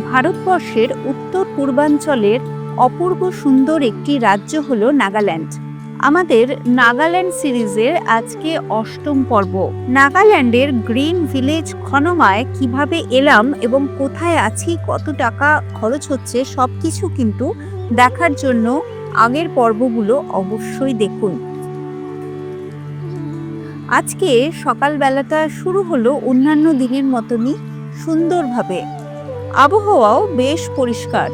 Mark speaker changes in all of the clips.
Speaker 1: ভারতবর্ষের উত্তর পূর্বাঞ্চলের অপূর্ব সুন্দর একটি রাজ্য হলো নাগাল্যান্ড। আমাদের নাগাল্যান্ড সিরিজের আজকে অষ্টম পর্ব। নাগাল্যান্ডের গ্রিন ভিলেজ খনমায় কীভাবে এলাম এবং কোথায় আছি, কত টাকা খরচ হচ্ছে, সবকিছু কিন্তু দেখার জন্য আগের পর্বগুলো অবশ্যই দেখুন। আজকে সকালবেলাটা শুরু হলো অন্যান্য দিনের মতনই সুন্দরভাবে। আবহাওয়াও বেশ পরিষ্কার।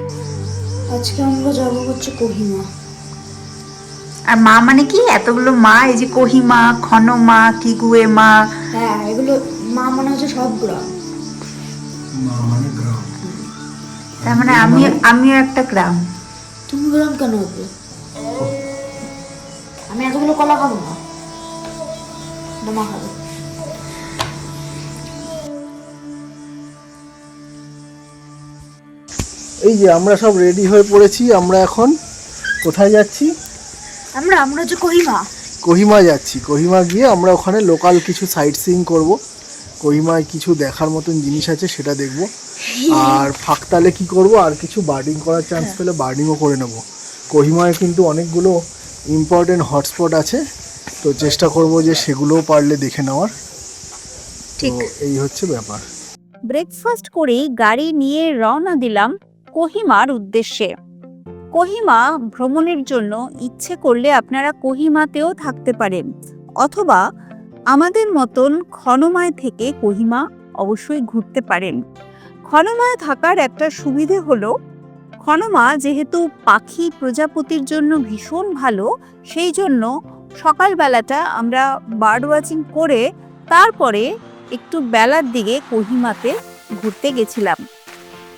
Speaker 2: আজকে আমরা যাব হচ্ছে কোহিমা।
Speaker 3: আর মা মানে কি? এতগুলো মা এই যে কহিমা খনমা কিগুয়ে মা।
Speaker 2: হ্যাঁ এগুলো মা মনে হচ্ছে সব গ্রাম।
Speaker 4: মা মানে গ্রাম।
Speaker 3: তার মানে আমি আমিও একটা গ্রাম।
Speaker 2: তুমি গ্রাম কেন হবে? আমি এতগুলো কলা খাব না। না মা খাবে।
Speaker 4: এই যে আমরা সব রেডি হয়ে পড়েছি আমরা এখন কোথায় যাচ্ছি?
Speaker 2: আমরা আমরা হচ্ছে কোহিমা।
Speaker 4: কোহিমা যাচ্ছি। কোহিমা গিয়ে আমরা ওখানে লোকাল কিছু সাইট সিইং করব। কোহিমায় কিছু দেখার মতন জিনিস আছে সেটা দেখব। আর ফাঁকতালে কি করব? আর কিছু বার্ডিং করার চান্স পেলে বার্ডিংও করে নেব। কোহিমায় কিন্তু অনেকগুলো ইম্পর্টেন্ট হটস্পট আছে। তো চেষ্টা করব যে সেগুলোও পারলে দেখে নেওয়ার। তো
Speaker 3: ঠিক।
Speaker 4: এই হচ্ছে ব্যাপার।
Speaker 1: ব্রেকফাস্ট করেই গাড়ি নিয়ে রওনা দিলাম। কোহিমার উদ্দেশ্যে। কোহিমা ভ্রমণের জন্য ইচ্ছে করলে আপনারা কোহিমাতেও থাকতে পারেন। অথবা আমাদের মতন খনমায় থেকে কোহিমা অবশ্যই ঘুরতে পারেন। খনমায় থাকার একটা সুবিধে হলো, খনমা যেহেতু পাখি প্রজাপতির জন্য ভীষণ ভালো, সেই জন্য সকালবেলাটা আমরা বার্ড ওয়াচিং করে তারপরে একটু বেলার দিকে কোহিমাতে ঘুরতে গেছিলাম।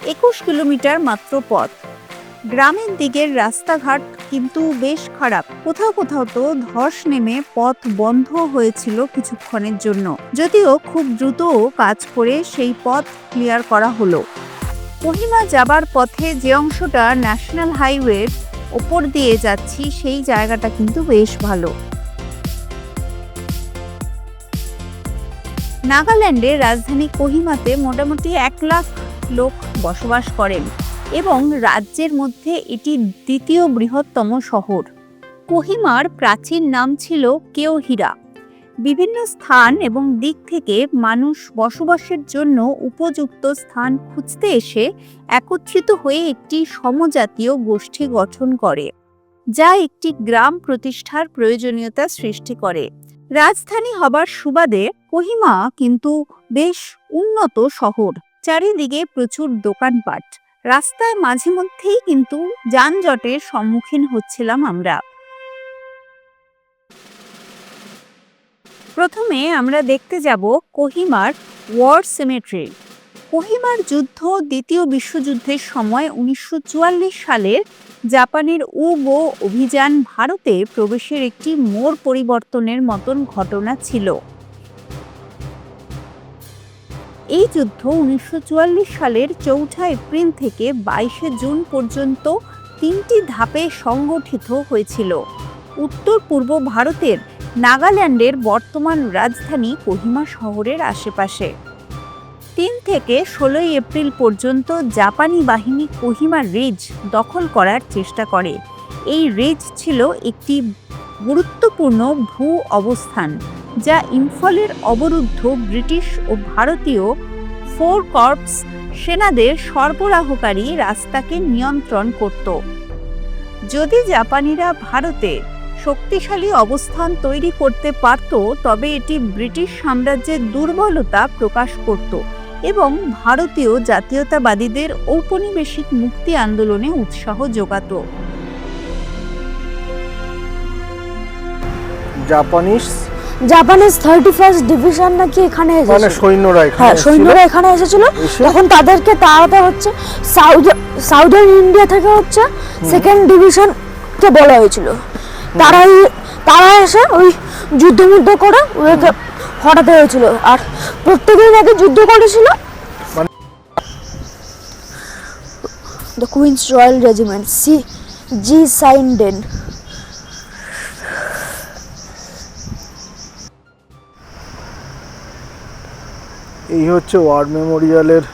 Speaker 1: একুশ কিলোমিটার মাত্র পথ। গ্রামের দিকের রাস্তাঘাট কিন্তু বেশ খারাপ। কোথাও কোথাও তো ধস নেমে পথ বন্ধ হয়েছিল কিছুক্ষণের জন্য। যদিও খুব দ্রুত কাজ করে সেই পথ ক্লিয়ার করা হলো। কোহিমা যাবার পথে যে অংশটা ন্যাশনাল হাইওয়ের ওপর দিয়ে যাচ্ছি, সেই জায়গাটা কিন্তু বেশ ভালো। নাগাল্যান্ডের রাজধানী কোহিমাতে মোটামুটি এক লাখ লোক বসবাস করেন এবং রাজ্যের মধ্যে এটি দ্বিতীয় বৃহত্তম শহর। কোহিমার প্রাচীন নাম ছিল কেওহিরা। বিভিন্ন স্থান এবং দিক থেকে মানুষ বসবাসের জন্য উপযুক্ত স্থান খুঁজতে এসে একত্রিত হয়ে একটি সমজাতীয় গোষ্ঠী গঠন করে, যা একটি গ্রাম প্রতিষ্ঠার প্রয়োজনীয়তা সৃষ্টি করে। রাজধানী হবার সুবাদে কোহিমা কিন্তু বেশ উন্নত শহর। চারিদিকে প্রচুর দোকানপাট। রাস্তায় মাঝে মধ্যেই কিন্তু যানজটের সম্মুখীন হচ্ছিলাম আমরা। প্রথমে আমরা দেখতে যাব কোহিমার ওয়ার সিমেট্রি। কোহিমার যুদ্ধ দ্বিতীয় বিশ্বযুদ্ধের সময় উনিশশো চুয়াল্লিশ সালের জাপানের উগো অভিযান ভারতে প্রবেশের একটি মোড় পরিবর্তনের মতন ঘটনা ছিল। এই যুদ্ধ উনিশশো চুয়াল্লিশ সালের চৌঠা এপ্রিল থেকে বাইশে জুন পর্যন্ত তিনটি ধাপে সংগঠিত হয়েছিল। উত্তর পূর্ব ভারতের নাগাল্যান্ডের বর্তমান রাজধানী কোহিমা শহরের আশেপাশে। তিন থেকে ষোলোই এপ্রিল পর্যন্ত জাপানি বাহিনী কোহিমা রিজ দখল করার চেষ্টা করে। এই রিজ ছিল একটি গুরুত্বপূর্ণ ভূ অবস্থান, যা ইম্ফলের অবরুদ্ধ ব্রিটিশ ও ভারতীয় ফোর কর্পস সেনাদের সরবরাহকারী রাস্তাকে নিয়ন্ত্রণ করত। যদি জাপানিরা ভারতে শক্তিশালী অবস্থান তৈরি করতে পারত, তবে এটি ব্রিটিশ সাম্রাজ্যের দুর্বলতা প্রকাশ করত এবং ভারতীয় জাতীয়তাবাদীদের ঔপনিবেশিক মুক্তি আন্দোলনে উৎসাহ যোগাত।
Speaker 4: Japanese
Speaker 5: Japanese thirty first division নাকি এখানে
Speaker 4: মানে সৈন্যরা এখানে
Speaker 5: হ্যাঁ সৈন্যরা এখানে এসেছিল। তখন তাদেরকে তাড়াতে হচ্ছে সাউথ সাউদার্ন ইন্ডিয়া থেকে হচ্ছে সেকেন্ড ডিভিশন কে বলা হয়েছিল। তারাই তারা এসে ওই যুদ্ধ মুদ্ধ করে ওদেরকে হটাতে হয়েছিল। আর প্রত্যেকেই নাকি যুদ্ধ করেছিল। The Queen's Royal Regiment C G সাইন্ডেন
Speaker 4: এই হচ্ছে ওয়ার মেমোরিয়ালের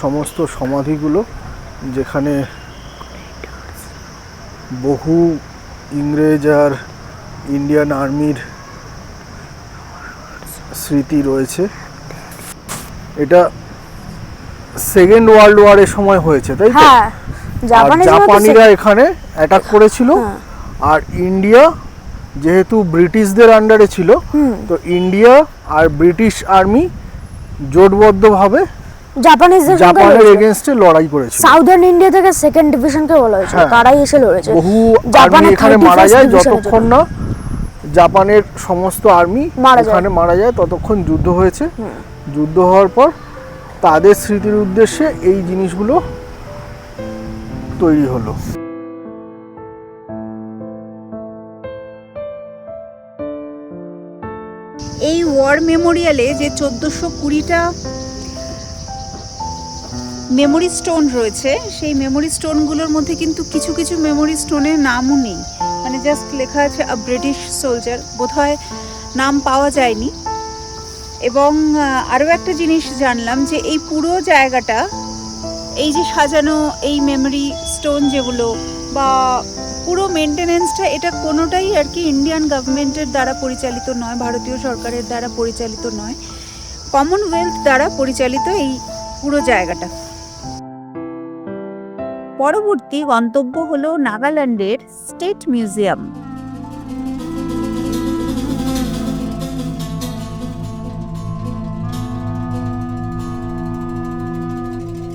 Speaker 4: সমস্ত সমাধিগুলো যেখানে বহু ইংরেজ আর ইন্ডিয়ান আর্মির স্মৃতি রয়েছে। এটা সেকেন্ড ওয়ার্ল্ড ওয়ারের সময় হয়েছে তাই তো?
Speaker 5: হ্যাঁ
Speaker 4: জাপানিরা এখানে অ্যাটাক করেছিল। আর ইন্ডিয়া যেহেতু ব্রিটিশদের আন্ডারে ছিল তো ইন্ডিয়া আর ব্রিটিশ আর্মি জোটবদ্ধভাবে
Speaker 5: জাপানিজদের
Speaker 4: জাপানের
Speaker 5: লড়েছে।
Speaker 4: এগেনস্টে লড়াই করেছিল
Speaker 5: সাউদার্ন ইন্ডিয়া থেকে সেকেন্ড ডিভিশনকে বলা হয়েছিল
Speaker 4: হ্যাঁ।
Speaker 5: তারাই এসে লড়েছে
Speaker 4: বহু আর্মি এখানে মারা যায় যতক্ষণ না জাপানের সমস্ত আর্মি। এখানে মারা যায় ততক্ষণ যুদ্ধ হয়েছে যুদ্ধ হওয়ার পর তাদের স্মৃতির উদ্দেশ্যে এই জিনিসগুলো তৈরি হলো
Speaker 1: এই ওয়ার মেমোরিয়ালে যে চোদ্দোশো কুড়িটা মেমোরি স্টোন রয়েছে, সেই মেমোরি স্টোনগুলোর মধ্যে কিন্তু কিছু কিছু মেমোরি স্টোনের নামও নেই। মানে জাস্ট লেখা আছে, আ ব্রিটিশ সোলজার। বোধহয় নাম পাওয়া যায়নি। এবং আরও একটা জিনিস জানলাম যে এই পুরো জায়গাটা, এই যে সাজানো এই মেমোরি স্টোন যেগুলো বা পুরো মেনটেনেন্সটা এটা কোনোটাই আর কি ইন্ডিয়ান গভর্নমেন্টের দ্বারা পরিচালিত নয় ভারতীয় সরকারের দ্বারা পরিচালিত নয়। কমনওয়েলথ দ্বারা পরিচালিত এই পুরো জায়গাটা। পরবর্তী গন্তব্য হল নাগাল্যান্ডের স্টেট মিউজিয়াম।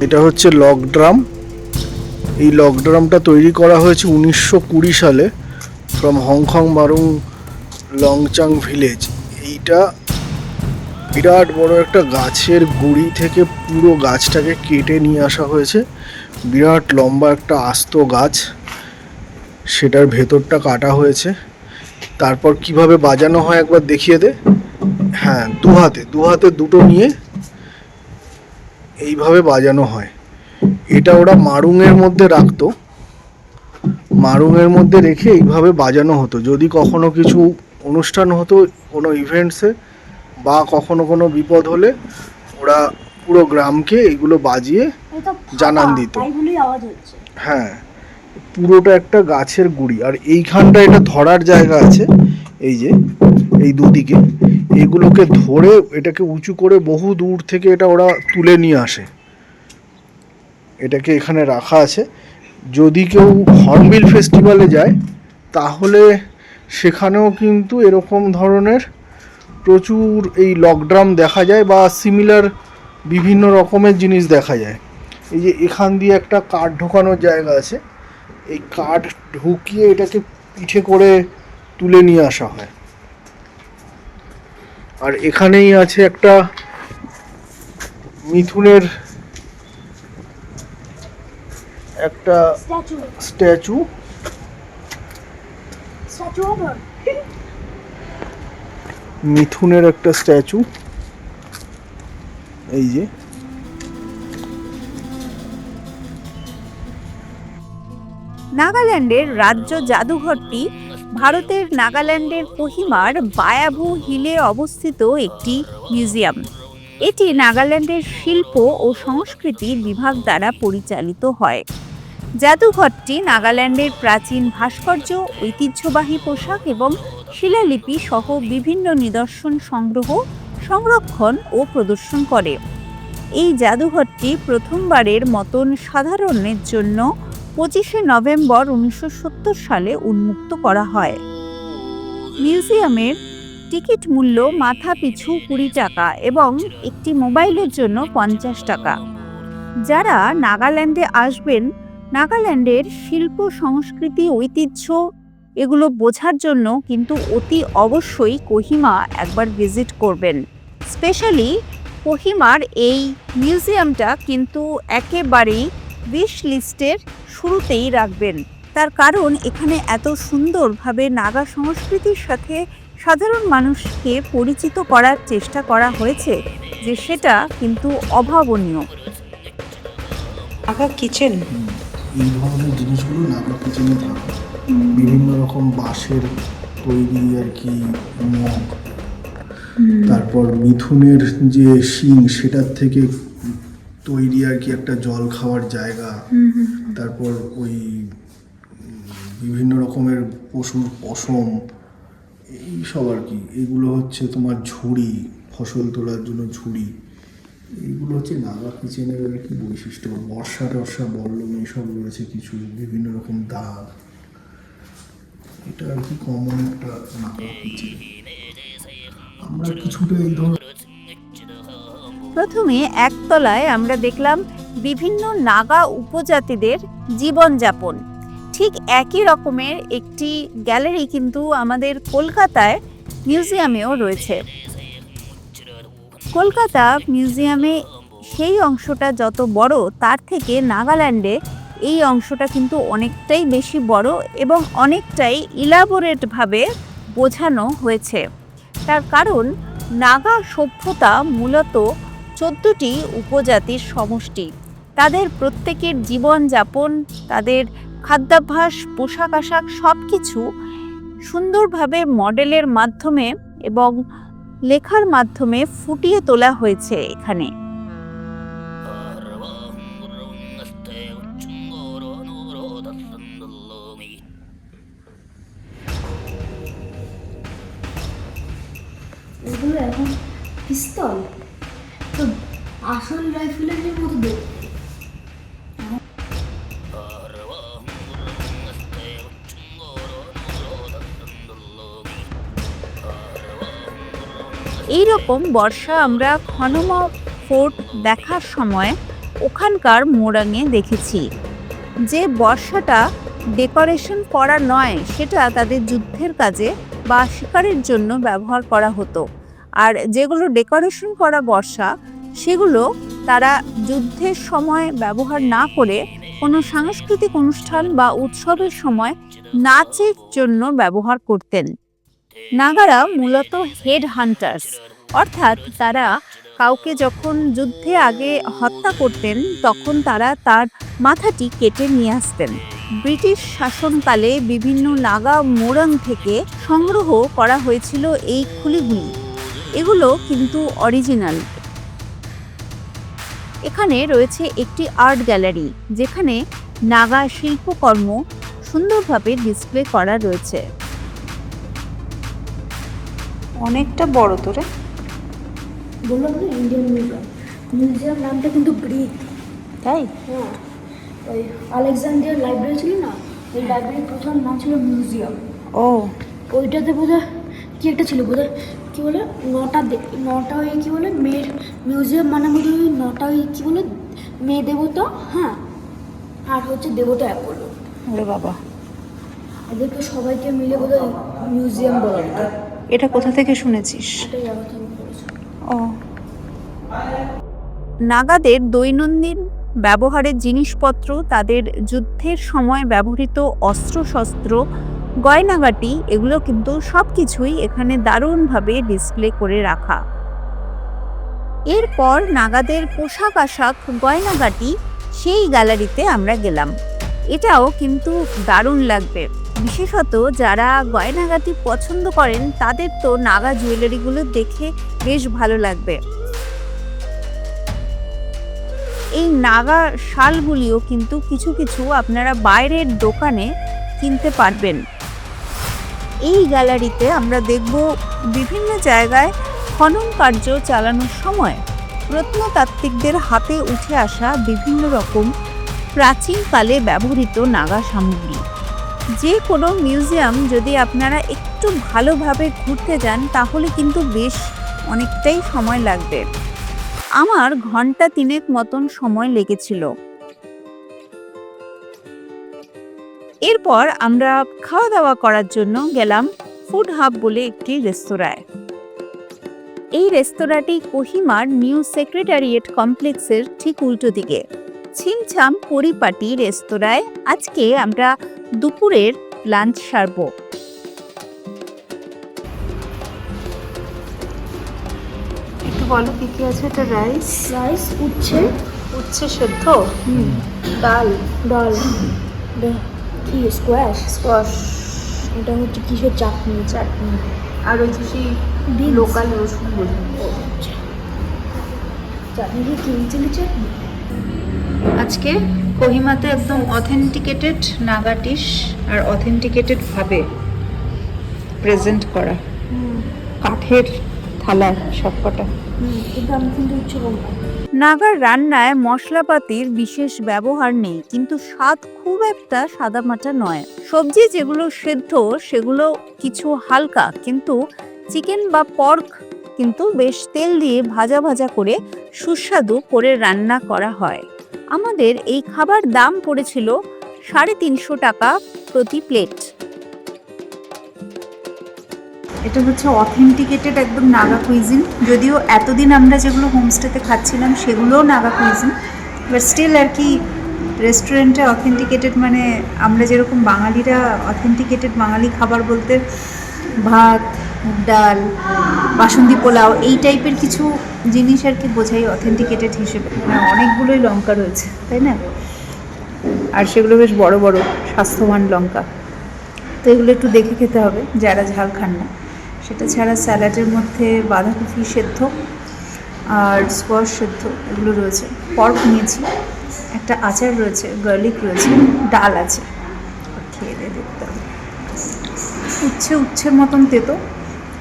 Speaker 4: এটা হচ্ছে লক ড্রাম এই লক ড্রামটা তৈরি করা হয়েছে উনিশশো কুড়ি সালে from Hong Kong Marung Longchang village এইটা বিরাট বড় একটা গাছের গুড়ি থেকে পুরো গাছটাকে কেটে নিয়ে আসা হয়েছে। বিরাট লম্বা একটা আস্ত গাছ, সেটার ভেতরটা কাটা হয়েছে। তারপর কীভাবে বাজানো হয় একবার দেখিয়ে দে। হ্যাঁ দু হাতে দু হাতে দুটো নিয়ে এইভাবে বাজানো হয়। এটা ওরা মারুংয়ের মধ্যে রাখতো। মারুংয়ের মধ্যে রেখে এইভাবে বাজানো হতো। যদি কখনো কিছু অনুষ্ঠান হতো কোনো ইভেন্টসে বা কখনো কোনো বিপদ হলে ওরা পুরো গ্রামকে এগুলো বাজিয়ে জানান দিত। হ্যাঁ পুরোটা একটা গাছের গুড়ি। আর এইখানটা এটা ধরার জায়গা আছে এই যে এই দুদিকে। এগুলোকে ধরে এটাকে উঁচু করে বহু দূর থেকে এটা ওরা তুলে নিয়ে আসে। এটাকে এখানে রাখা আছে। যদি কেউ হর্নবিল ফেস্টিভ্যালে যায়, তাহলে সেখানেও কিন্তু এরকম ধরনের প্রচুর এই লকড্রাম দেখা যায় বা সিমিলার বিভিন্ন রকমের জিনিস দেখা যায়। এই যে এখান দিয়ে একটা কাঠ ঢোকানোর জায়গা আছে। এই কাঠ ঢুকিয়ে এটাকে পিঠে করে তুলে নিয়ে আসা হয়। আর এখানেই আছে একটা মিথুনের একটা
Speaker 5: স্ট্যাচু।
Speaker 4: মিথুনের একটা স্ট্যাচু। এই যে।
Speaker 1: নাগাল্যান্ডের রাজ্য জাদুঘরটি ভারতের নাগাল্যান্ডের কোহিমার বায়াভু হিলে অবস্থিত একটি মিউজিয়াম। এটি নাগাল্যান্ডের শিল্প ও সংস্কৃতির বিভাগ দ্বারা পরিচালিত হয়। জাদুঘরটি নাগাল্যান্ডের প্রাচীন ভাস্কর্য, ঐতিহ্যবাহী পোশাক এবং শিলালিপি সহ বিভিন্ন নিদর্শন সংগ্রহ, সংরক্ষণ ও প্রদর্শন করে। এই জাদুঘরটি প্রথমবারের মতন সাধারণের জন্য পঁচিশে নভেম্বর উনিশশো সত্তর সালে উন্মুক্ত করা হয়। মিউজিয়ামের টিকিট মূল্য মাথা পিছু কুড়ি টাকা এবং একটি মোবাইলের জন্য পঞ্চাশ টাকা। যারা নাগাল্যান্ডে আসবেন নাগাল্যান্ডের শিল্প, সংস্কৃতি, ঐতিহ্য এগুলো বোঝার জন্য কিন্তু অতি অবশ্যই কোহিমা একবার ভিজিট করবেন। স্পেশালি কোহিমার এই মিউজিয়ামটা কিন্তু একেবারেই উইশ লিস্টের শুরুতেই রাখবেন। তার কারণ এখানে এত সুন্দরভাবে নাগা সংস্কৃতির সাথে সাধারণ মানুষকে পরিচিত করার চেষ্টা করা হয়েছে, যে সেটা কিন্তু অভাবনীয়।
Speaker 2: আঁকা কিচেন
Speaker 4: এই ধরনের জিনিসগুলো নাগা কিচেনে থাকে বিভিন্ন রকম বাঁশের তৈরি আর কি মগ। তারপর মিথুনের যে শিং সেটার থেকে তৈরি আর কি একটা জল খাওয়ার জায়গা। তারপর ওই বিভিন্ন রকমের পশুর পশম এই সব আর কি। এগুলো হচ্ছে তোমার ঝুড়ি ফসল তোলার জন্য ঝুড়ি। এইগুলো হচ্ছে নাগা কিচেনের আর কি বৈশিষ্ট্য। বর্ষা টর্ষা, বল্লম এইসব রয়েছে কিছু, বিভিন্ন রকম দাগ। এটা আর কি কমন একটা নাগা কিচেন। আমরা কিছুটা এই ধর
Speaker 1: প্রথমে একতলায় আমরা দেখলাম বিভিন্ন নাগা উপজাতিদের জীবনযাপন। ঠিক একই রকমের একটি গ্যালারি কিন্তু আমাদের কলকাতায় মিউজিয়ামেও রয়েছে। কলকাতা মিউজিয়ামে সেই অংশটা যত বড়, তার থেকে নাগাল্যান্ডে এই অংশটা কিন্তু অনেকটাই বেশি বড় এবং অনেকটাই ইলাবোরেটভাবে বোঝানো হয়েছে। তার কারণ, নাগা সভ্যতা মূলত চোদ্দটি উপজাতির সমষ্টি। তাদের প্রত্যেকের জীবনযাপন, তাদের খাদ্যাভ্যাস পোশাক আশাক সব কিছু সুন্দরভাবে মডেলের মাধ্যমে এবং লেখার মাধ্যমে ফুটিয়ে তোলা হয়েছে এখানে। এই রকম বর্ষা আমরা খনমা ফোর্ট দেখার সময় ওখানকার মোরাঙে দেখেছি। যে বর্ষাটা ডেকোরেশন করা নয়, সেটা তাদের যুদ্ধের কাজে বা শিকারের জন্য ব্যবহার করা হতো। আর যেগুলো ডেকোরেশন করা বর্ষা, সেগুলো তারা যুদ্ধের সময় ব্যবহার না করে কোনো সাংস্কৃতিক অনুষ্ঠান বা উৎসবের সময় নাচের জন্য ব্যবহার করতেন। নাগারা মূলত হেড হান্টার্স। অর্থাৎ তারা কাউকে যখন যুদ্ধে আগে হত্যা করতেন, তখন তারা তার মাথাটি কেটে নিয়ে আসতেন। ব্রিটিশ শাসনকালে বিভিন্ন নাগা মোরাং থেকে সংগ্রহ করা হয়েছিল এই খুলিগুলি। এগুলো কিন্তু অরিজিনাল। এখানে রয়েছে একটি আর্ট গ্যালারি, যেখানে নাগা শিল্পকর্ম সুন্দরভাবে ডিসপ্লে করা রয়েছে।
Speaker 3: অনেকটা বড় তো রে?
Speaker 5: বললাম না ইন্ডিয়ান মিউজিয়াম মিউজিয়াম নামটা কিন্তু গ্রিক
Speaker 3: তাই?
Speaker 5: হ্যাঁ। ওই আলেকজান্ডার লাইব্রেরি ছিল না? ওই লাইব্রেরির প্রথম নাম ছিল মিউজিয়াম
Speaker 3: ও।
Speaker 5: ওইটাতে বোধহয় কি একটা ছিল বোধহয়? কি বলে? নটা নটা ওই কি বলে? মেয়ের মিউজিয়াম মানে বোধহয় ওই নটা ওই কি বলে? মেয়ে দেবতা হ্যাঁ। আর হচ্ছে দেবতা অ্যাপোলো
Speaker 3: ওরে বাবা।
Speaker 5: এদেরকে সবাইকে মিলে বোধহয় মিউজিয়াম বলা
Speaker 3: এটা কোথা থেকে শুনেছিস?
Speaker 5: পড়েছি
Speaker 1: নাগাদের দৈনন্দিন ব্যবহারের জিনিসপত্র, তাদের যুদ্ধের সময় ব্যবহৃত অস্ত্রশস্ত্র, গয়নাগাটি, এগুলো কিন্তু সব কিছুই এখানে দারুণভাবে ডিসপ্লে করে রাখা। এরপর নাগাদের পোশাক আশাক, গয়নাগাটি, সেই গ্যালারিতে আমরা গেলাম। এটাও কিন্তু দারুণ লাগবে। বিশেষত যারা গয়নাগাটি পছন্দ করেন, তাদের তো নাগা জুয়েলারিগুলো দেখে বেশ ভালো লাগবে। এই নাগা শালগুলিও কিন্তু কিছু কিছু আপনারা বাইরের দোকানে কিনতে পারবেন। এই গ্যালারিতে আমরা দেখব বিভিন্ন জায়গায় খনন কার্য চালানোর সময় প্রত্নতাত্ত্বিকদের হাতে উঠে আসা বিভিন্ন রকম প্রাচীনকালে ব্যবহৃত নাগা সামগ্রী। যে কোনো মিউজিয়াম যদি আপনারা একটু ভালোভাবে ঘুরতে যান, তাহলে কিন্তু বেশ অনেকটাই সময় লাগবে। আমার ঘণ্টা তিনেক মতন সময় লেগেছিল। এরপর আমরা খাওয়া দাওয়া করার জন্য গেলাম ফুড হাব বলে একটি রেস্তোরাঁয়। এই রেস্তোরাঁটি কোহিমার নিউ সেক্রেটারিয়েট কমপ্লেক্সের ঠিক উল্টো দিকে। ছিমছাম পরিপাটি রেস্তোরাঁয় আজকে আমরা দুপুরের লাঞ্চ সারবো।
Speaker 3: একটু বলো কি কি আছে? এটা রাইস?
Speaker 5: রাইস উচ্ছে।
Speaker 3: উচ্ছে সেদ্ধ? ডাল?
Speaker 5: ডাল। কি স্কোয়াশ
Speaker 3: স্কোয়াশ
Speaker 5: এটা হচ্ছে কিসের চাটনি?
Speaker 3: চাটনি। আর ওই যে সেই
Speaker 5: Beans.
Speaker 3: লোকাল রসুন বলি
Speaker 5: চাটনি কি কিং চিলি চাটনি?
Speaker 3: আজকে কোহিমাতে একদম অথেন্টিকেটেড নাগাটিস আর অথেন্টিকেটেড ভাবে প্রেজেন্ট করা। কাঠের থালা সবকটা।
Speaker 1: নাগার রান্নায় মশলাপাতির বিশেষ ব্যবহার নেই কিন্তু স্বাদ খুব একটা সাদামাটা নয়। সবজি যেগুলো সেদ্ধ সেগুলো কিছু হালকা কিন্তু চিকেন বা পর্ক কিন্তু বেশ তেল দিয়ে ভাজা ভাজা করে সুস্বাদু করে রান্না করা হয়। আমাদের এই খাবার দাম পড়েছিল সাড়ে তিনশো টাকা প্রতি প্লেট।
Speaker 3: এটা হচ্ছে অথেন্টিকেটেড একদম নাগা কুইজিন যদিও এতদিন আমরা যেগুলো হোমস্টেতে খাচ্ছিলাম সেগুলোও নাগা কুইজিন বাট স্টিল আর কি রেস্টুরেন্টে অথেন্টিকেটেড মানে আমরা যেরকম বাঙালিরা অথেন্টিকেটেড বাঙালি খাবার বলতে ভাত, ডাল বাসন্তী পোলাও, এই টাইপের কিছু জিনিস আর কি বোঝাই অথেন্টিকেটেড হিসেবে। মানে অনেকগুলোই লঙ্কা রয়েছে, তাই না? আর সেগুলো বেশ বড় বড়, স্বাস্থ্যবান লঙ্কা। তো এগুলো একটু দেখে খেতে হবে, যারা ঝাল খান না। সেটা ছাড়া স্যালাডের মধ্যে বাঁধাকপি সেদ্ধ আর স্কোয়াশ সেদ্ধ, এগুলো রয়েছে। পর্ক নিয়েছি, একটা আচার রয়েছে গার্লিক রয়েছে, ডাল আছে। খেয়ে দিয়ে দেখতে হবে। উচ্ছে, উচ্ছের মতন তেতো।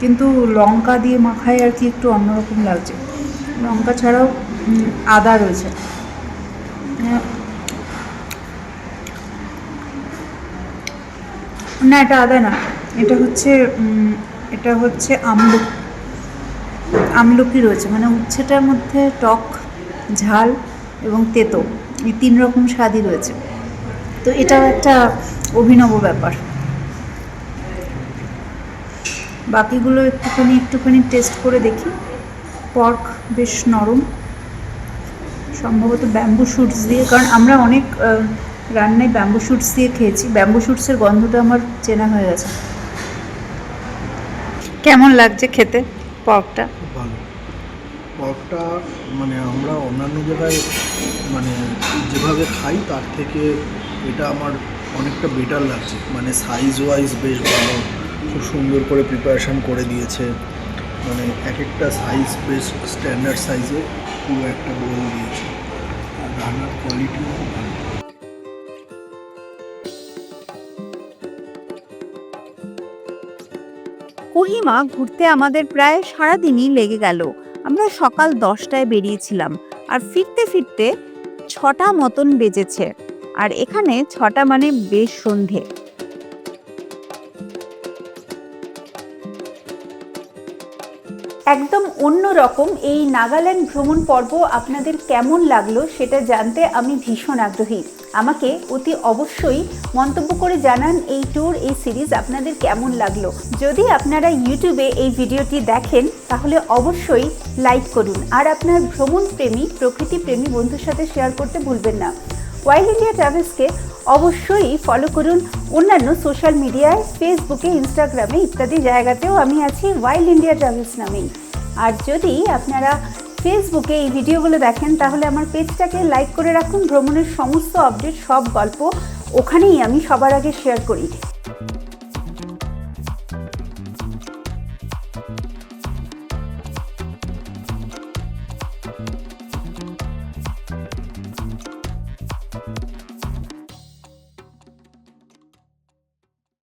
Speaker 3: কিন্তু লঙ্কা দিয়ে মাখায় আর কি একটু অন্যরকম লাগছে। লঙ্কা ছাড়াও আদা রয়েছে। মানে না, এটা আদা না। এটা হচ্ছে এটা হচ্ছে আমলু আমলকি রয়েছে। মানে উচ্ছেটার মধ্যে টক, ঝাল এবং তেতো। এই তিন রকম স্বাদই রয়েছে। তো এটাও একটা অভিনব ব্যাপার। বাকিগুলো একটুখানি একটুখানি টেস্ট করে দেখি। পর্ক বেশ নরম। সম্ভবত ব্যাম্বু শুটস দিয়ে, কারণ আমরা অনেক রান্নায় ব্যাম্বু শুটস দিয়ে খেয়েছি। ব্যাম্বু শুটসের গন্ধটা আমার চেনা হয়ে গেছে। কেমন লাগছে খেতে পর্কটা
Speaker 4: ভালো। পর্কটা মানে আমরা অন্যান্য জায়গায় মানে যেভাবে খাই, তার থেকে এটা আমার অনেকটা বেটার লাগছে। মানে সাইজ ওয়াইজ বেশ ভালো। খুব সুন্দর করে প্রিপারেশন করে দিয়েছে। মানে এক একটা সাইজ বেশ স্ট্যান্ডার্ড সাইজে পুরো একটা বোল দিয়েছে। আর রান্নার কোয়ালিটিও খুব ভালো।
Speaker 1: কোহিমা, ঘুরতে আমাদের প্রায় সারাদিনই লেগে গেল। আমরা সকাল দশটায় বেরিয়েছিলাম আর ফিরতে ফিরতে ছটা মতন বেজেছে। আর এখানে ছটা মানে বেশ সন্ধে। একদম অন্য রকম এই নাগাল্যান্ড ভ্রমণ পর্ব আপনাদের কেমন লাগল সেটা জানতে আমি ভীষণ আগ্রহী। আমাকে অতি অবশ্যই মন্তব্য করে জানান এই ট্যুর এই সিরিজ আপনাদের কেমন লাগল। যদি আপনারা ইউটিউবে এই ভিডিওটি দেখেন, তাহলে অবশ্যই লাইক করুন। আর আপনার ভ্রমণ প্রেমী প্রকৃতি প্রেমী বন্ধুর সাথে শেয়ার করতে ভুলবেন না। ওয়াইল্ড ইন্ডিয়া ট্রাভেলসকে অবশ্যই ফলো করুন অন্যান্য সোশ্যাল মিডিয়ায় ফেসবুকে ইনস্টাগ্রামে ইত্যাদি জায়গাতেও আমি আছি ওয়াইল্ড ইন্ডিয়া ট্রাভেলস নামেই। আর যদি আপনারা ফেসবুকে এই ভিডিওগুলো দেখেন, তাহলে আমার পেজটাকে লাইক করে রাখুন। ভ্রমণের সমস্ত আপডেট সব গল্প ওখানেই আমি সবার আগে শেয়ার করি।